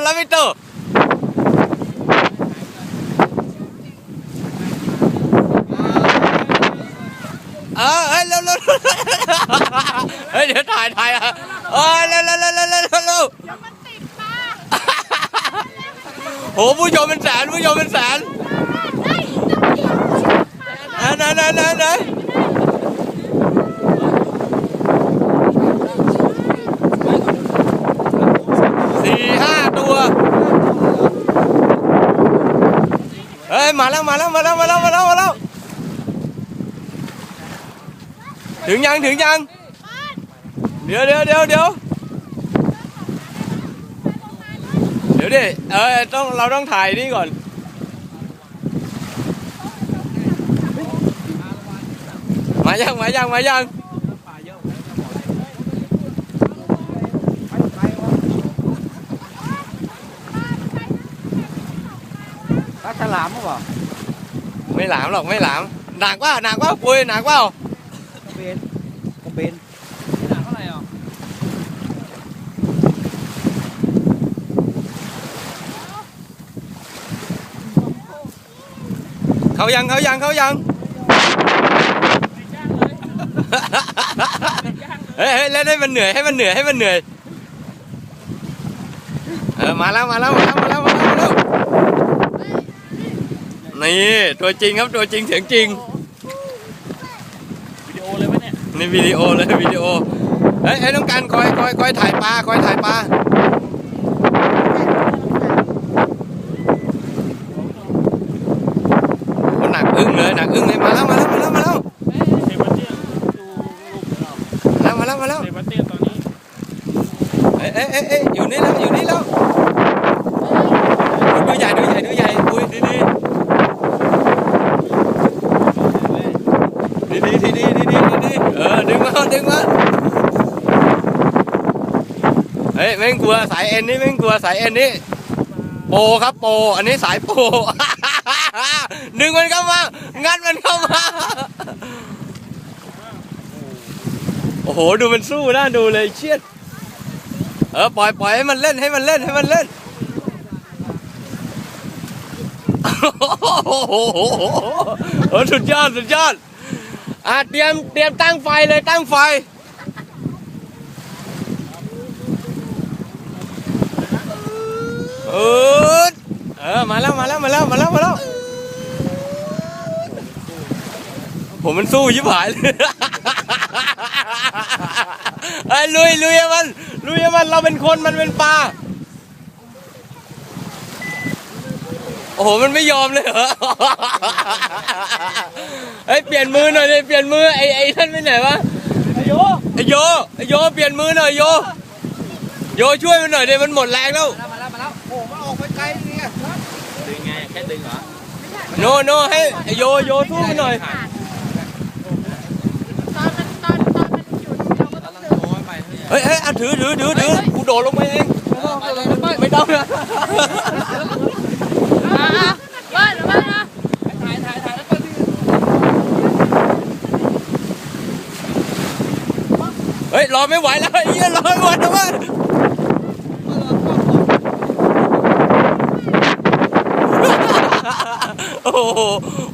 Lavito, Lavito. Ờ, ê, lâu, lâu, lâu. Ê, để thải, thải à. Ờ, lâu, lâu, lâu, lâu, lâu, lâu. โอ้ผู้ชมเป็นแสนผู้ชมเป็นแสนไหนไหนไหนไหน ยมาแล้วมาแล้วมาแล้วมาแล้วมาแล้วมาแล้วถึงยังถึงยังเดี๋ยวเดี๋ยวเดี๋ยวเดี๋ยวเดี๋ยวดิเออต้องเราต้องถ่ายนี่ก่อนมายังมายังมายัง ปลาฉลามหรือเปล่าไม่หลามหรอกไม่หลามหนักว่าหนักว่าปุ้ยหนักว่าเบนกระเบนหนักเท่าไหร่อะเขายังเขายังเขายังเฮ้ยเฮ้ยเล่นให้มันเหนื่อยให้มันเหนื่อยให้มันเหนื่อยเออมาแล้วมาแล้วมาแล้วมาแล้วมาแล้วมาแล้ว นี่ตัวจริงครับตัวจริงเสียงจริงวิดีโอเลยไหมเนี่ยนี่วิดีโอเลยวิดีโอเฮ้ยเฮ้ยต้องการคอยคอยคอยถ่ายปลาคอยถ่ายปลาโอ้หนักอึ้งเลยหนักอึ้งเลยมาแล้วมาแล้วมาแล้วมาแล้วเซบาสเตียนดูรูปเรามาแล้วมาแล้วมาแล้วเซบาสเตียนตอนนี้เอ้ยเอ้ยเอ้ยเอ้ยอยู่นี่แล้วอยู่นี่แล้ว ฮ้ยไม่ต้องกลัวสายเอ็นนี่ไม่ต้องกลัวสายเอ็นนี่โปครับโป อันนี้สายโปรดึงมันเข้ามา งัดมันเข้ามา โอ้โห ดูมันสู้น่าดูเลยเชียดเออปล่อยปล่อยให้มันเล่นให้มันเล่นให้มันเล่นโอ้โหสุดยอดสุดยอดอะเตรียมเตรียมตั้งไฟเลยตั้งไฟเออ เออมาแล้วมาแล้วมาแล้วมาแล้วมาแล้วผมมันสู้ยิบหายเลยไอ้ยลุยลุยให้มันลุยให้มันเราเป็นคนมันเป็นปลาโอ้โหมันไม่ยอมเลยเหรอเฮ้ยเปลี่ยนมือหน่อยเลยเปลี่ยนมือไอ้ไอ้ท่านไปไหนวะไอโยไอ้โยไอ้โยเปลี่ยนมือหน่อยโยโยช่วยมันหน่อยเดี๋ยวมันหมดแรงแล้วมาแล้วมาแล้วโอ้มันออกไปไกลเนี่ยดึงไง แค่ดึงเหรอโนโนให้ไอ้โยโยสู้มันหน่อยตอนมันตอนตอนมันหยุดเราก็ต้องดึงโอ้ยไปเฮ้ย เฮ้ยอะถือถือถือถือกูโดดลงไปเองไม่ต้องนะอะเบิ้ลเบิ้ลนะถ่ายถ่ายถ่ายแล้วก็ดึงเฮ้ยรอไม่ไหวแล้วไอ้เหี้ยรอไม่ไหวแล้วเว้ย โอ้โห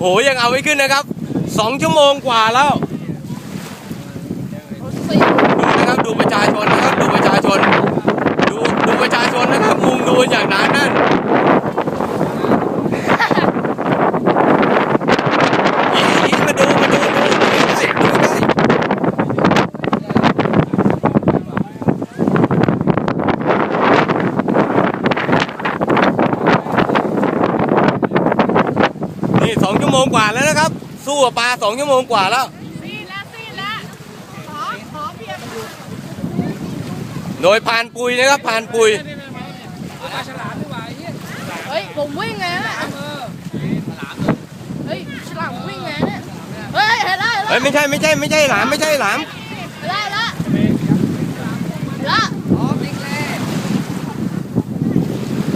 โหยังเอาไม่ขึ้นนะครับสองชั่วโมงกว่าแล้ว สี่ ดูนะครับดูประชาชนนะครับดูประชาชน ดูดูประชาชนนะครับมุงดูอย่างหนาแน่นอีอีมาดูมาดูดูดูได้ดูได้นี่สอ งชั่วโมงกว่าแล้วนะครับ สู้กับปลาสองชั่วโมงกว่าแล้วสี่แล้วสี่แล้วขอขอเพียงโดยพานปุยนะครับพานปุยปลาฉลามดีกว่าไอ้เหี้ยเฮ้ยผมวิ่งไงนะเออฉลามเฮ้ยฉลามวิ่งไงเนี่ยเฮ้ยเห็นแล้วเห็นเฮ้ยไม่ใช่ไม่ใช่ไม่ใช่หลามไม่ใช่หลามแล้วเห็นแล้วเห็นแล้ว